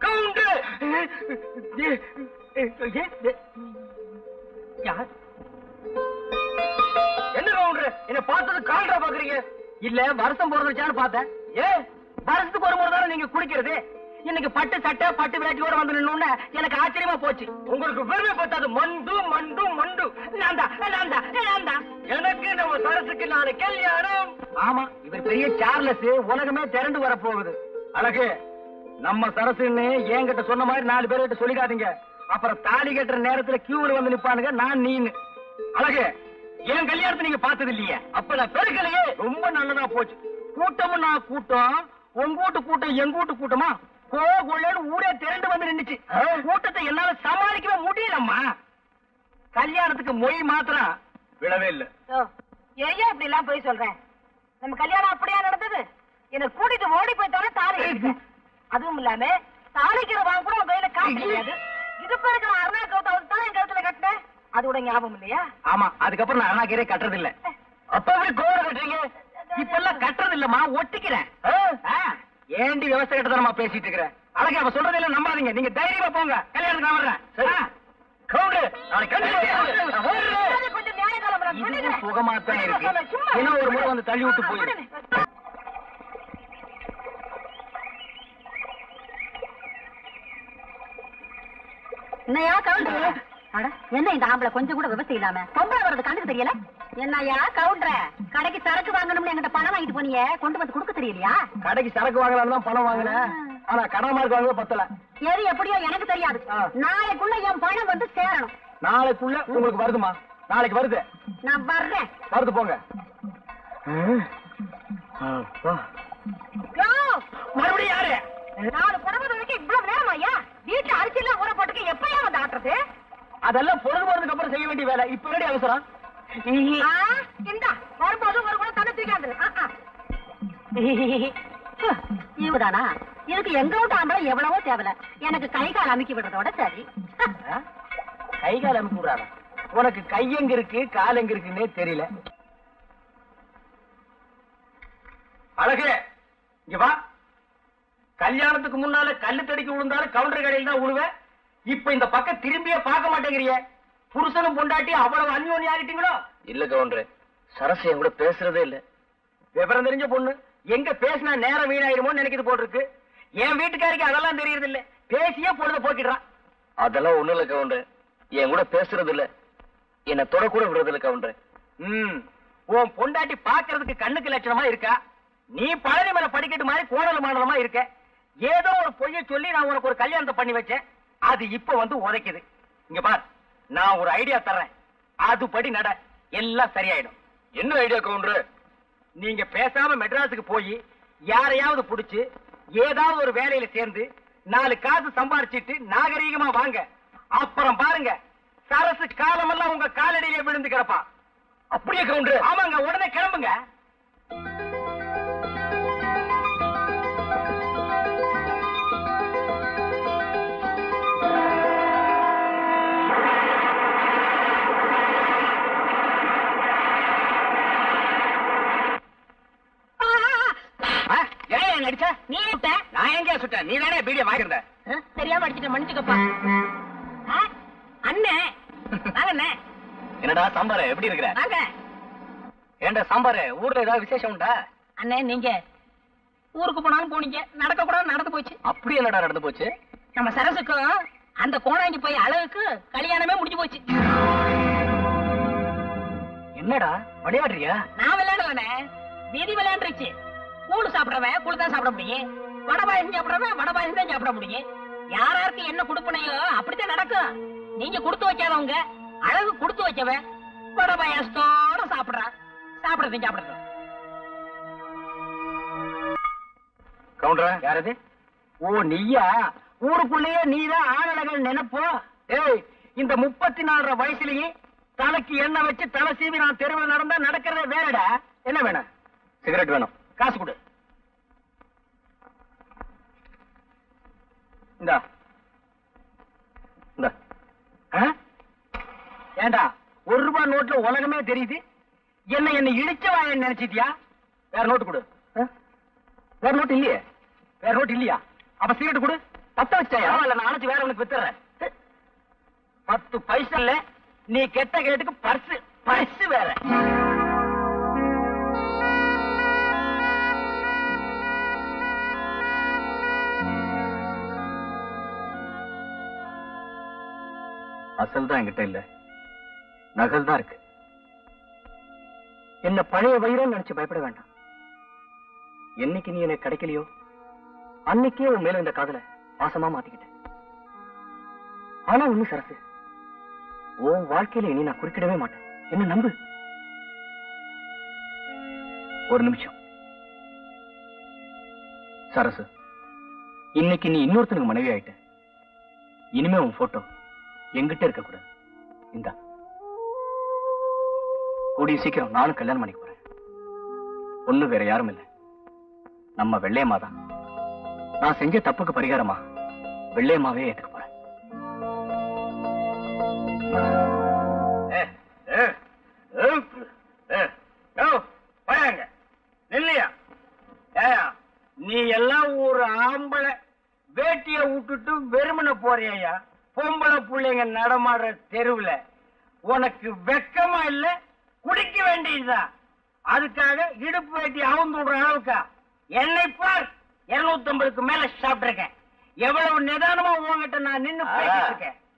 Count! யார்? என்ன counter என்ன பார்த்தது கால்ரா பாக்குறீங்க இல்ல வருஷம் பிறந்துச்சான்னு பார்த்தேன். ஏ வருஷத்துக்கு ஒரு முறை தானே நீங்க குடிக்கிறது இன்னைக்கு பட்டு சட்டை பட்டு விளையாட்டு வந்து நின்னு எனக்கு ஆச்சரியமா போச்சு. உங்களுக்கு பெருமை பத்தாது. மண்டு மண்டு மண்டு. நான் தான் எனக்கு நம்ம சரசுக்கு நாலு கல்யாணம். ஆமா இவர் பெரிய சார்லஸ் உலகமே திரண்டு வரப்போகுது. அழகு நம்ம சரசுன்னு என்கிட்ட சொன்ன மாதிரி நாலு பேர்கிட்ட சொல்லிக்காதீங்க. அப்புறம் தாலி கட்டுற நேரத்துல கியூல வந்து நிப்பானுங்க நான் நீன்னு. அழகு என் கல்யாணத்தை நீங்க பார்த்தது இல்லையே? அப்ப நான் பெருக்கலையே. ரொம்ப நல்லதா போச்சு. கூட்டமும் நான் கூட்டம் உங்க வீட்டு கூட்டம் எங்க வீட்டு கூட்டமா? கோ கொள்ளன்னு ஊரே திரண்டு வந்து நின்னுச்சு. கூட்டத்தை என்னால சமாளிக்கவே முடியலம்மா. கல்யாணத்துக்கு மொய் மாத்திரம் விழவே இல்ல. ஏன் இப்படி எல்லாம் போய் சொல்றேன் நம்ம கல்யாணம் அப்படியா நடந்தது? என்ன கூட்டிட்டு ஓடி தாலி கட்டிட்டேன். அதுவும் இல்லாம தாலிக்கிற வாங்க கூட உங்க கையில காசு கிடையாது. இடுப்பு இருக்கிற அருணா கவுத்த வந்து தான் என் கழுத்துல கட்டினேன் அதோட ஞாபகம் இல்லையா? ஆமா அதுக்கப்புறம் நான் அண்ணாக்கீரே கட்டுறது இல்ல அப்ப எப்படி கோவம் கட்டுறீங்க இப்ப எல்லாம் கட்டுறது இல்லம்மா ஒட்டிக்கிறேன். ஆ, ஏண்டி விவசாய கிட்ட பேசிட்டு இருக்கிறேன் அழகா அவ சொல்றதெல்லாம் நம்பாதீங்க. நீங்க தைரியமா போங்க. கல்யாணத்துக்கு நான் வர்றேன். இதுவும் சுகமாத்தான் இருக்கு. இன்னும் ஒரு முறை வந்து தள்ளி விட்டு போயிரு என்னையா கவுண்டர்? அட என்ன இந்த ஆம்பளை? கொஞ்சம் கூட விவசாயம் இல்லாம. பொம்பளை வர்றது கண்டுக்கு தெரியல? என்னையா கவுண்டர்? கடைக்கு சரக்கு வாங்கணும்னு என்கிட்ட பணம் வாங்கிட்டு போனீங்க. கொண்டு வந்து கொடுக்க தெரியலையா? கடைக்கு சரக்கு வாங்கலாம்னு தான் பணம் வாங்கினேன். ஆனா கடன் மார்க் வாங்க பத்தல. எது எப்படியோ எனக்கு தெரியாது. நாளைக்குள்ள என் பணம் வந்து சேரணும். நாளைக்குள்ள உங்களுக்கு வருதுமா? நாளைக்கு வருது. நான் வர்றேன். வருது போங்க யோ, மறுபடியும் யாரு நாலு புடவை துவைக்க இவ்வளவு நேரம் ஐயா வீட்டுல அரிசி எல்லாம் ஊற போட்டுக்க எப்பயா வந்து ஆட்டுறது அதெல்லாம் பொழுது போறதுக்கு அப்புறம் செய்ய வேண்டிய வேலை இப்ப ரெடி அவசரம் ஆ, இந்தா வரும்போது ஒரு கூட தண்ணி தூக்காது இவதானா? இதுக்கு எங்க விட்டு ஆம்பளை எவ்வளவோ தேவையில்ல. எனக்கு கை கால் அமுக்கி விடுறதோட சரி? கை கால் அமுக்கி விடுறாங்க உனக்கு கை எங்க இருக்கு கால் எங்க இருக்குன்னே தெரியல. அழகு இங்க வா. கல்யாணத்துக்கு முன்னால கல்லு தடிக்கு விழுந்தாலும் கவுண்டர் கடையில் தான் விழுவ இப்ப இந்த பக்கம் திரும்பியே பார்க்க மாட்டேங்கிறிய. புருஷனும் பொண்டாட்டி அவ்வளவு அந்யோன்யம் ஆகிட்டீங்களோ? இல்ல கவுண்டர் சரசு என் கூட பேசுறதே இல்ல. விவரம் தெரிஞ்ச பொண்ணு எங்க பேசினா நேரம் வீணாயிருமோன்னு நினைக்கிறது போட்டிருக்கு. என் வீட்டுக்காரிக்கு அதெல்லாம் தெரியறது இல்ல பேசியே பொழுத போக்கிடுறான் அதெல்லாம் ஒண்ணும் இல்ல கவுண்டர் என் கூட பேசுறது இல்ல. என்ன தொட கூட விடுறது இல்ல கவுண்டர். ம் உன் பொண்டாட்டி பாக்குறதுக்கு கண்ணுக்கு லட்சணமா இருக்கா? நீ பழனி மேல படிக்கட்டு மாதிரி கோணல் மாடலமா இருக்க? ஏதோ ஒரு பொய்ய சொல்லி நான் உனக்கு ஒரு கல்யாணத்தை பண்ணி வச்சேன். அது இப்ப வந்து உதைக்குது. இங்க பார். நான் ஒரு ஐடியா தர்றேன். அதுபடி நட. எல்லாம் சரியாயிடும். என்ன ஐடியா கவுண்டர்? நீங்க பேசாம மெட்ராஸுக்கு போய் யாரையாவது புடிச்சு ஏதாவது ஒரு வேலையில சேர்ந்து நாலு காசு சம்பாரிச்சிட்டு நாகரீகமா வாங்க. அப்புறம் பாருங்க சரசு காலமெல்லாம் உங்க காலடியிலே விழுந்து கிடப்பா. அப்படியே கவுண்டர். ஆமாங்க உடனே சாம்பார் எப்படி இருக்கிற? வாங்க. ஏண்டா சாம்பார் ஊர்ல ஏதாவது விசேஷம் உண்டா? அண்ணே நீங்க ஊருக்கு போனாலும் போனீங்க நடக்க கூட நடந்து போச்சு. அப்படி என்னடா நடந்து போச்சு? நம்ம சரசுக்கும் அந்த கோணாங்கி போய் அழகுக்கு கல்யாணமே முடிஞ்சு போச்சு. என்னடா விளையாடுறியா? நான் விளையாடலண்ணே வீதி விளையாண்டுருச்சு. கூழு சாப்பிடுறவன் கூழு தான் சாப்பிட முடியும். வடை பாயசம் சாப்பிடுறவன் வடை பாயசம் தான் சாப்பிட முடியும். யார் யாருக்கு என்ன கொடுப்பனையோ அப்படித்தான் நடக்கும். நீங்க கொடுத்து வைக்காதவங்க அழகு கொடுத்து வைக்கவன். வடை பாயாசத்தோட சாப்பிடுறான் சாப்பிடுறதையும் சாப்பிடுறோம் கவுண்டரா? யாரது? ஓ நீயா? ஊருக்குள்ளேயே நீதான் ஆணழகன் நினைப்போ? ஏய் இந்த முப்பத்தி நாலரை வயசுலயே தலைக்கு எண்ணெய் வச்சு தலை சீவி நான் தெருவில் நடந்தா நடக்கிறதே வேறடா. என்ன வேணும்? சிகரெட் வேணும். காசு கொடு. இந்தா. இந்த? ஏண்டா? ஒரு ரூபாய் நோட்ல உலகமே தெரியுது. என்ன என்ன இழிச்ச வாயன்னு நினைச்சிட்டியா? வேற நோட்டு கொடு. வேற நோட்டு இல்லையே? வேற ரோட்டு இல்லையா? அப்ப சிகரெட் கொடு. பத்த வச்சாயா இல்ல நான் அணைச்சு வேற உனக்கு வித்துறேன். பத்து பைசா இல்ல. நீ கெட்ட கேட்டுக்கு பர்ஸ் பர்ஸ் வேற. அசல் தான் என்கிட்ட இல்ல. நகல் தான் இருக்கு. என்ன பழைய வைரம் நினைச்சு பயப்பட வேண்டாம். என்னைக்கு நீ எனக்கு கிடைக்கலையோ அன்னைக்கே உன் மேல இந்த காதல பாசமா மாத்திக்கிட்டேன். ஆனா ஒண்ணு சரசு. உன் வாழ்க்கையில இனி நான் குறுக்கிடவே மாட்டேன். என்ன நம்பு? ஒரு நிமிஷம். சரசு இன்னைக்கு நீ இன்னொருத்தனுக்கு மனைவி ஆயிட்ட இனிமே உன் போட்டோ எங்கிட்ட இருக்க கூடாது இந்தா. கூடிய சீக்கிரம் நானும் கல்யாணம் பண்ணிக்க போறேன். ஒண்ணு வேற யாரும் இல்ல. நம்ம வெள்ளையம்மா தான். நான் செஞ்ச தப்புக்கு பரிகாரமா? வெள்ளையம்மாவே ஏத்துக்க போறேன். இல்லையா நீ எல்லாம் ஒரு ஆம்பளை. வேட்டிய விட்டுட்டு வெறுமனை போறியா பொம்பளை பிள்ளைங்க நடமாடுற தெருவுல. உனக்கு வெக்கமா இல்ல? குடிக்க வேண்டியதுதான் அதுக்காக இடுப்பு வேட்டி அவுந்து விடுற அளவுக்கா? என்னை பார் இருநூத்தி ஐம்பதுக்கு மேல சாப்பிட்டிருக்கேன். எவ்வளவு நிதானமா உங்ககிட்ட நான் நின்னு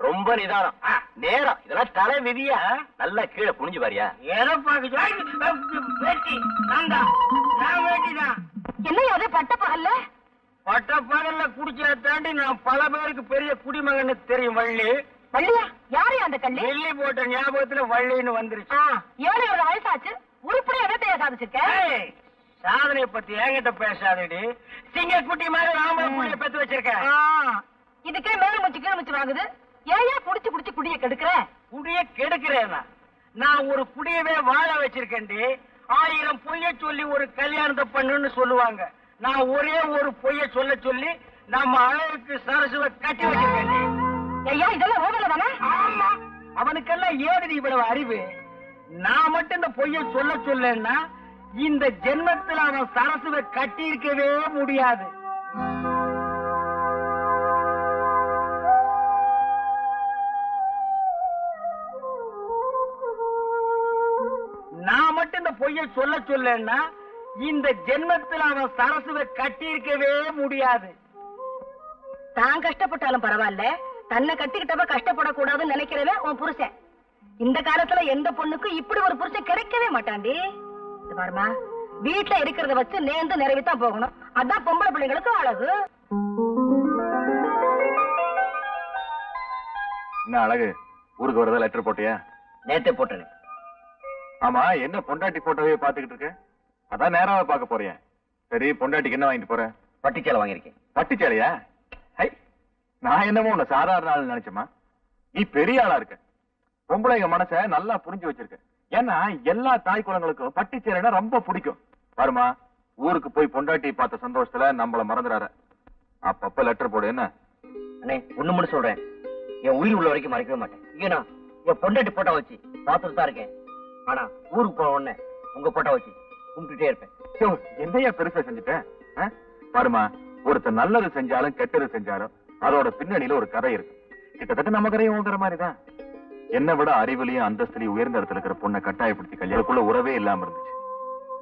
ரொம்ப நிதானம். நேரம். இதெல்லாம் தலை விதியா? நல்லா கீழே புனிஞ்சு பாரியா. ஏதோ பாக்க வேட்டி நான் தான் நான் வேட்டி தான் என்ன அது பட்ட பகல்ல? பட்ட பகல்ல குடிச்சத தாண்டி நான் பல பேருக்கு பெரிய குடிமகன்னு தெரியும் வள்ளி. வள்ளியா? யாரு அந்த கள்ளி? வெள்ளி போட்ட ஞாபகத்துல வள்ளின்னு வந்துருச்சு. ஏழு ஒரு வயசாச்சு? உருப்படியா என்னத்தைய சாதிச்சிருக்க ஏய், சாதனைய பத்தி என்கிட்ட பேசாதடி. சிங்கக்குட்டி மாதிரி ஆம்பளை புள்ளைய பெத்து வச்சிருக்கேன் இதுக்கே மேல முச்சு கீழ் முச்சு வாங்குது. ஏயா குடிச்சு குடிச்சு குடிய கெடுக்கிற? குடிய கெடுக்கிறேனா நான் ஒரு குடியவே வாழ வச்சிருக்கேன்டி. ஆயிரம் பொய்ய சொல்லி ஒரு கல்யாணத்தை பண்ணுன்னு சொல்லுவாங்க. நான் ஒரே ஒரு பொய்ய சொல்ல சொல்லி நம்ம அழகுக்கு சரசுவ கட்டி வச்சிருக்கேன்டி. ஐயா இதெல்லாம் ஓவல தானே? அவனுக்கெல்லாம் ஏதுடி இவ்வளவு அறிவு? நான் மட்டும் இந்த பொய்ய சொல்ல சொல்லன்னா இந்த ஜென்மத்துல அவன் சரசுவை கட்டி இருக்கவே முடியாது. நான் மட்டும் இந்த பொய்ய சொல்ல சொல்லன்னா இந்த ஜென்மத்துல அவன் சரசுவை கட்டி இருக்கவே முடியாது. தான் கஷ்டப்பட்டாலும் பரவாயில்ல. தன்னை கட்டிக்கிட்டவ கஷ்டப்படக்கூடாதுன்னு நினைக்கிறவன் உன் புருஷன். இந்த காலத்துல எந்த பொண்ணுக்கும் இப்படி ஒரு புருஷன் கிடைக்கவே மாட்டான்டி. இது பாருமா வீட்டுல இருக்கிறத வச்சு நேர்ந்து நிறைவேத்தான் போகணும். அதான் பொம்பளை பிள்ளைங்களுக்கு அழகு. என்ன அழகு? ஊருக்கு வரதா லெட்டர் போட்டியா? நேத்தே போட்டேன் ஆமா என்ன பொண்டாட்டி போட்டோவே பாத்துக்கிட்டு இருக்க? அதான் நேராவே பார்க்க போறேன் சரி பொண்டாட்டிக்கு என்ன வாங்கிட்டு போற? பட்டுச்சேலை வாங்கியிருக்கேன். பட்டுச்சேலையா? நான் என்னமோ உன்னை சாதாரண ஆள் நினைச்சேமா நீ பெரிய ஆளா இருக்க. பொம்பளைங்க மனச நல்லா புரிஞ்சு வச்சிருக்க. ஏன்னா எல்லா தாய் குளங்களுக்கும் பட்டுச்சேலைனா ரொம்ப பிடிக்கும். பாருமா ஊருக்கு போய் பொண்டாட்டி பார்த்த சந்தோஷத்துல நம்மள மறந்துடாத அப்பப்ப லெட்டர் போடு என்ன? அண்ணே ஒண்ணு மட்டும் சொல்றேன். என் உயிர் உள்ள வரைக்கும் மறைக்கவே மாட்டேன். ஏன்னா என் பொண்டாட்டி போட்டோ வச்சு பார்த்துட்டு தான் இருக்கேன். ஆனா ஊருக்கு போன உடனே உங்க போட்டோ வச்சு கும்பிட்டுட்டே இருப்பேன். என்னையா பெருசா செஞ்சுட்டேன்? பாருமா ஒருத்தர் நல்லது செஞ்சாலும் கெட்டது செஞ்சாலும் அதோட பின்னணியில ஒரு கதை இருக்கு. கிட்டத்தட்ட நம்ம கதையும் உங்கிற மாதிரிதான். என்னை விட அறிவுலயும் அந்தஸ்துலயும் உயர்ந்த இடத்துல இருக்கிற பொண்ணை கட்டாயப்படுத்தி கல்யாணக்குள்ள உறவே இல்லாம இருந்துச்சு.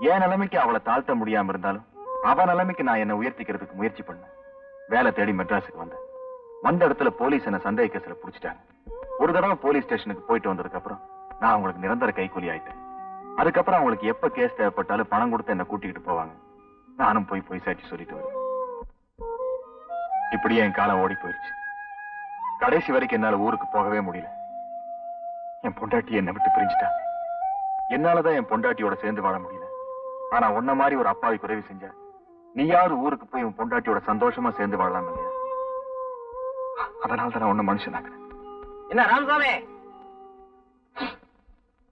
என் நிலைமைக்கு அவளை தாழ்த்த முடியாம இருந்தாலும் அவ நிலைமைக்கு நான் என்ன உயர்த்திக்கிறதுக்கு முயற்சி பண்ணேன். வேலை தேடி மெட்ராஸுக்கு வந்தேன். வந்த இடத்துல போலீஸ் என்ன சந்தேக கேஸ்ல புடிச்சிட்டாங்க. ஒரு தடவை போலீஸ் ஸ்டேஷனுக்கு போயிட்டு வந்ததுக்கு அப்புறம் நான் அவங்களுக்கு நிரந்தர கைக்கூலி ஆயிட்டேன். அதுக்கப்புறம் அவங்களுக்கு எப்ப கேஸ் தேவைப்பட்டாலும் பணம் கொடுத்து என்ன கூட்டிக்கிட்டு போவாங்க. நானும் போய் போய் சாட்சி சொல்லிட்டு வருவேன். இப்படியே என் காலம் ஓடி போயிருச்சு. கடைசி வரைக்கும் என்னால ஊருக்கு போகவே முடியல. என் பொண்டாட்டி என்னை விட்டு பிரிஞ்சுட்டா. என்னாலதான் என் பொண்டாட்டியோட சேர்ந்து வாழ முடியல. ஆனா உன்ன மாதிரி ஒரு அப்பாவிக்கு உதவி செஞ்ச நீயாவது ஊருக்கு போய் உன் பொண்டாட்டியோட சந்தோஷமா சேர்ந்து வாழலாம் இல்லையா? அதனால தான் நான் உன்ன மனுஷனாக்குறேன் என்ன ராமசாமி?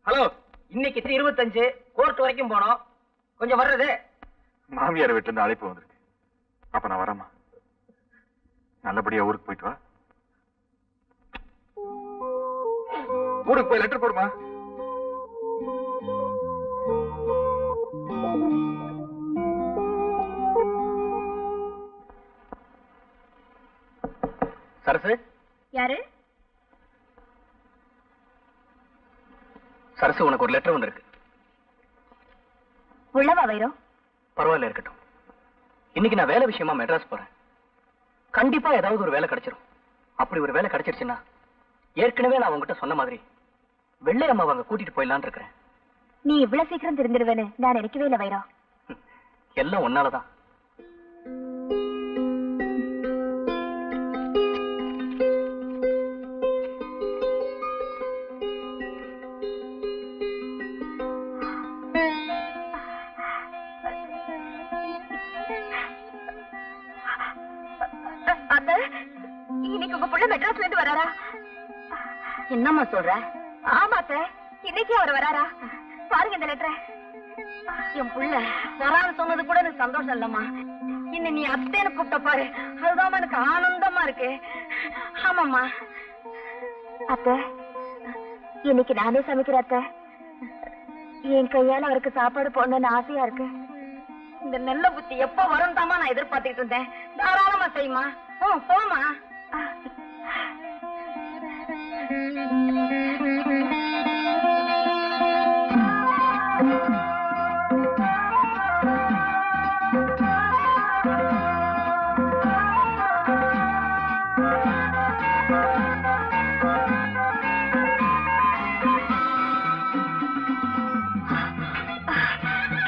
ஹலோ இன்னைக்கு இருபத்தஞ்சு கோர்ட் வரைக்கும் போனோம். கொஞ்சம் வர்றது? மாமியார் வீட்டுல இருந்து அழைப்பு வந்திருக்கு. அப்ப நான் வரேம்மா. நல்லபடியா ஊருக்கு போயிட்டு வா. ஊருக்கு போய் லெட்டர் போடுமா? சரசு? யாரு? சரசு உனக்கு ஒரு லெட்டர் வந்திருக்கு. உள்ளவா வைரம் பரவாயில்ல இருக்கட்டும். இன்னைக்கு நான் வேலை விஷயமா மெட்ராஸ் போறேன். கண்டிப்பா ஏதாவது ஒரு வேலை கிடைச்சிரும். அப்படி ஒரு வேலை கிடைச்சிருச்சுன்னா ஏற்கனவே நான் உங்ககிட்ட சொன்ன மாதிரி வெள்ளை அம்மாவை அங்க கூட்டிட்டு போயிடலான்னு இருக்கிறேன். நீ இவ்வளவு சீக்கிரம் திருந்திடுவேன்னு நான் நினைக்கவே இல்லை வைரம் எல்லாம் ஒன்னாலதான் இன்னைக்கு உங்க புள்ள மெட்ராஸ்ல இருந்து வராரா? என்னம்மா சொல்ற? ஆமா இன்னைக்கு அவர் வராரா? பாருங்க இந்த லெட்டரை என் புள்ள வரான்னு சொன்னது கூட எனக்கு சந்தோஷம் இல்லம்மா. இன்னும் நீ அத்தேன்னு கூப்பிட்ட பாரு. அதுதான் எனக்கு ஆனந்தமா இருக்கு. ஆமாம்மா. அத்த இன்னைக்கு நானே சமைக்கிறேன் அத்த. என் கையால அவருக்கு சாப்பாடு போடணும்னு ஆசையா இருக்கு. இந்த நெல்ல புத்தி எப்ப வரும் தாமா நான் எதிர்பார்த்துட்டு இருந்தேன். தாராளமா செய்யுமா ஓ போமா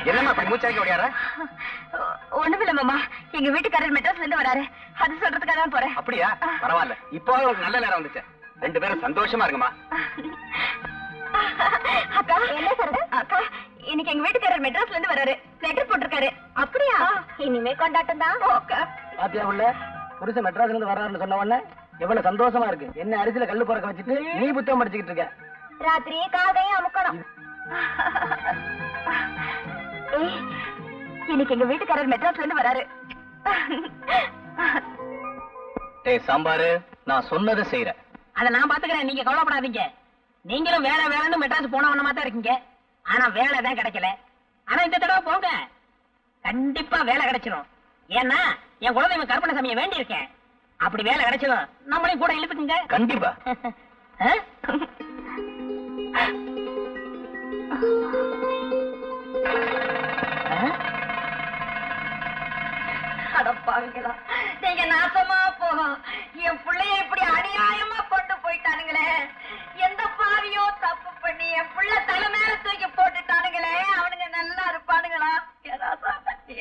என்னம்மா அப்படி மூச்சாக்கி ஓடியாரா ஒண்ணுமில்ல மாமா. எங்க வீட்டுக்காரர் மெட்ராஸ்ல இருந்து வராரு. அது சொல்றதுக்காக தான் போறேன். அப்படியா? பரவாயில்ல. இப்போ உங்களுக்கு நல்ல நேரம் வந்துச்சு. ரெண்டு பேரும் சந்தோஷமா இருக்குமா அக்கா என்ன சொல்றது? அக்கா இன்னைக்கு எங்க வீட்டுக்காரர் மெட்ராஸ்ல இருந்து வராரு. லெட்டர் போட்டிருக்காரு. அப்படியா? இனிமே கொண்டாட்டம் தான். பாத்தியா உள்ள? புருஷன் மெட்ராஸ்ல இருந்து வர்றாருன்னு சொன்ன உடனே எவ்வளவு சந்தோஷமா இருக்கு. என்ன அரிசியில கல்லு பிறக்க வச்சுட்டு நீ புத்தகம் படிச்சுக்கிட்டு இருக்க. ராத்திரி காதையும் அமுக்கணும். இன்னைக்கு எங்க வீட்டுக்காரர் மெட்ராஸ்ல இருந்து வராரு. டேய் சாம்பாரு நான் சொன்னதை செய்யறேன் அத நான் பாத்துக்கிறேன். நீங்க கவலைப்படாதீங்க. நீங்களும் வேலை வேலைன்னு மெட்ராஸ் போனவனமா தான் இருக்கீங்க. ஆனா வேலை தான் கிடைக்கல. ஆனா இந்த தடவை போங்க. கண்டிப்பா வேலை கிடைச்சிடும் ஏன்னா என் குலதெய்வம் கற்பனை சாமியை வேண்டி இருக்கேன் அப்படி வேலை கிடைச்சிடும் நம்மளையும் கூட இழுத்துக்குங்க. கண்டிப்பா? ஆ? அடப்பாவிங்களா நீங்க நாசமா போகும் என் பிள்ளைய இப்படி அநியாயமா கொண்டு போயிட்டானுங்களே. எந்த பாவியோ தப்பு பண்ணி என் புள்ள தலை மேல தூக்கி போட்டுட்டானுங்களே. அவனுங்க நல்லா இருப்பானுங்களா?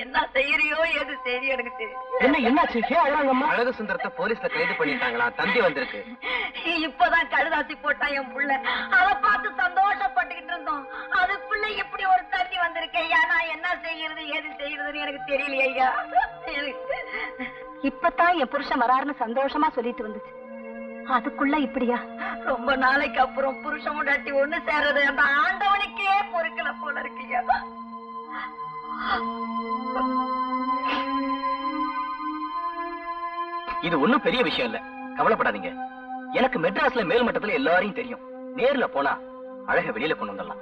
என்ன செய்யறியோ எது செய்யறியோ எனக்கு தெரியும் என்ன என்னாச்சு? அழகு சுந்தரத்தை போலீஸ்ல கைது பண்ணிட்டாங்களா? தந்தி வந்திருக்கு. இப்பதான் கழுதாசி போட்டான் என் புள்ள. அத பார்த்து சந்தோஷப்பட்டுக்கிட்டு இருந்தோம். அதுக்குள்ள இப்படி ஒரு தண்ணி வந்திருக்கு ஐயா. நான் என்ன செய்யறது ஏது செய்யறதுன்னு எனக்கு தெரியலையே ஐயா. இப்பதான் என் புருஷன் வராருன்னு சந்தோஷமா சொல்லிட்டு வந்துச்சு அதுக்குள்ள இப்படியா? ரொம்ப நாளைக்கு அப்புறம் புருஷன் முன்னாட்டி ஒண்ணு சேர்றது அந்த ஆண்டவனுக்கே பொறுக்கல போல இருக்குயா இது ஒண்ணும் பெரிய விஷயம் இல்ல. கவலைப்படாதீங்க. எனக்கு மெட்ராஸ்ல மேல் மட்டத்துல எல்லாரையும் தெரியும். நேர்ல போனா அழக வெளியில கொண்டு வந்துடலாம்.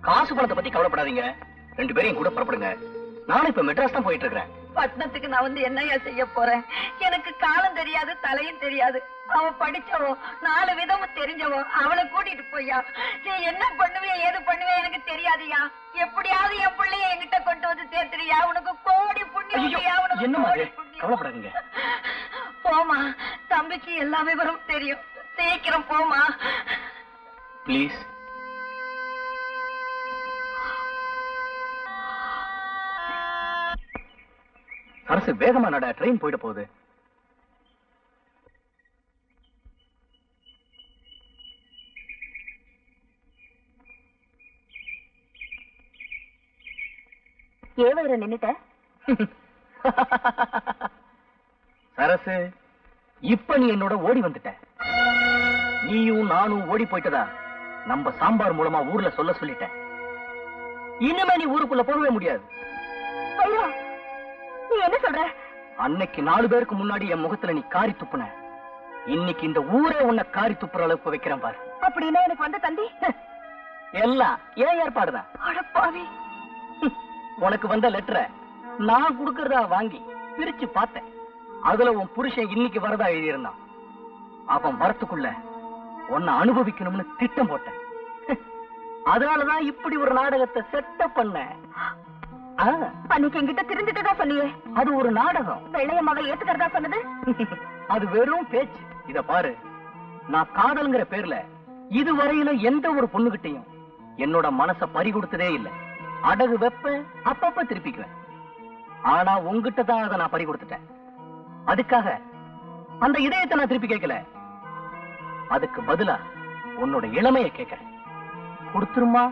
காசு பணத்தை பத்தி கவலைப்படாதீங்க. ரெண்டு பேரையும் கூட புறப்படுங்க. நானும் இப்ப மெட்ராஸ் தான் போயிட்டு இருக்கிறேன் பட்டணத்துக்கு நான் வந்து என்னையா செய்ய போறேன்? எனக்கு காலம் தெரியாது தலையும் தெரியாது. அவ படிச்சவோ நாலு விதமும் தெரிஞ்சவோ அவளை கூட்டிட்டு போய்யா. நீ என்ன பண்ணுவிய ஏது பண்ணுவிய எனக்கு தெரியாதுயா எப்படியாவது என் பிள்ளைய என்கிட்ட கொண்டு வந்து சேர்த்துறியா உனக்கு கோடி உண்டுயா, உனக்கு. கவலைப்படாதீங்க. போமா தம்பிக்கு எல்லா விவரம் தெரியும். சீக்கிரம் போமா ப்ளீஸ் அரசு வேகமா நட ட்ரெயின் போயிட போகுது. ஏவர நின்னுட்ட? சரசு இப்ப நீ என்னோட ஓடி வந்துட்ட. நீயும் நானும் ஓடி போயிட்டதா? நம்ம சாம்பார் மூலமா ஊர்ல சொல்ல சொல்லிட்டேன் இனிமே நீ ஊருக்குள்ள போகவே முடியாது. நீ என்ன சொல்ற? அன்னைக்கு நாலு பேருக்கு முன்னாடி என் முகத்துல நீ காரி துப்புன. இன்னைக்கு இந்த ஊரே உன்னை காரி துப்புற அளவுக்கு வைக்கிறேன் பாரு. அப்படின்னா எனக்கு வந்த தந்தி? எல்லாம் ஏன் ஏற்பாடுதான் அடப்பாவி உனக்கு வந்த லெட்டரை நான் கொடுக்கறதா வாங்கி பிரிச்சு பார்த்தேன். அதுல உன் புருஷன் இன்னைக்கு வரதா எழுதியிருந்தான். அவன் வரத்துக்குள்ள உன்னை அனுபவிக்கணும்னு திட்டம் போட்டேன். அதனாலதான் இப்படி ஒரு நாடகத்தை செட்டப் பண்ண அன்னைக்கு என்கிட்ட திருந்துட்டதா சொன்னியே? அது ஒரு நாடகம். வெள்ளையம்மாவை ஏத்துக்கிறதா சொன்னது? அது வெறும் பேச்சு. இத பாரு. நான் காதல்ங்கிற பேர்ல இதுவரையில எந்த ஒரு பொண்ணுகிட்டையும் என்னோட மனச பறி கொடுத்ததே இல்ல. அடகு வெப்ப அப்பப்ப திருப்பிக்குவேன். ஆனா உங்ககிட்ட தான் அதை நான் பறி கொடுத்துட்டேன். அதுக்காக அந்த இதயத்தை நான் திருப்பி கேட்கல அதுக்கு பதிலா உன்னோட இளமைய கேட்கிறேன் கொடுத்துருமா?